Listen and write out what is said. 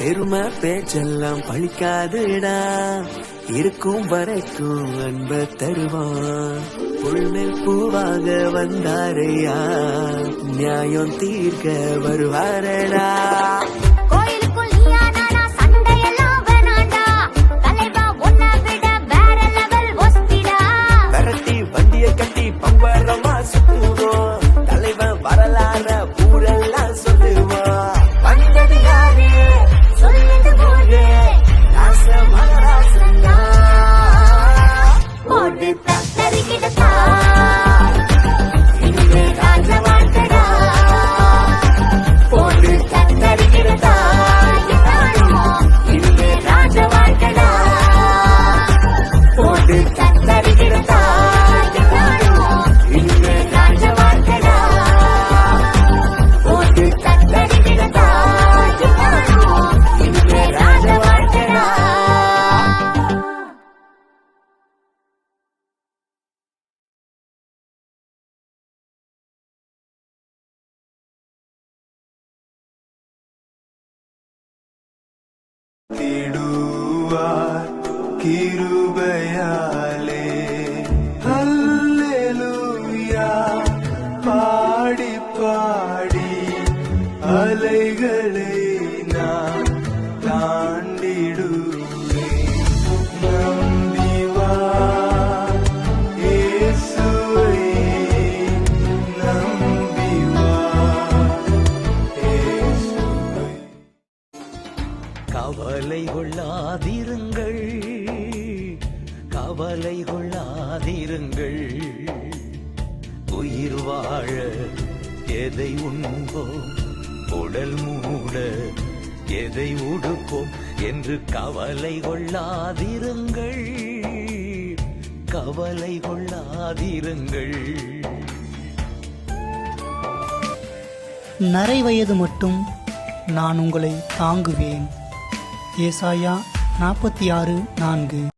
பெருமை பேச்செல்லாம் பழிக்காதுடா. இருக்கும் வரைக்கும் அன்ப தருவான். புல்மேல் பூவாக வந்தாரையா. நியாயம் தீர்க்க வருவாரடா. ತಿಡುವ ಕಿರುಬಯಾಲೆ. ಹಲ್ಲೆಲೂಯ ಪಾಡಿ ಪಾಡಿ ಅಲೆಗಳೇ. கவலை கொள்ளாதிருங்கள் கவலை கொள்ளாதிருங்கள் உயிர் வாழ எதை உண்போ உடல் மூட எதை உடுப்போம் என்று கவலை கொள்ளாதிருங்கள் கவலை கொள்ளாதிருங்கள் நரை வயது மட்டும் நான் உங்களை தாங்குவேன். ஏசாயா நாற்பத்தி ஆறு நான்கு.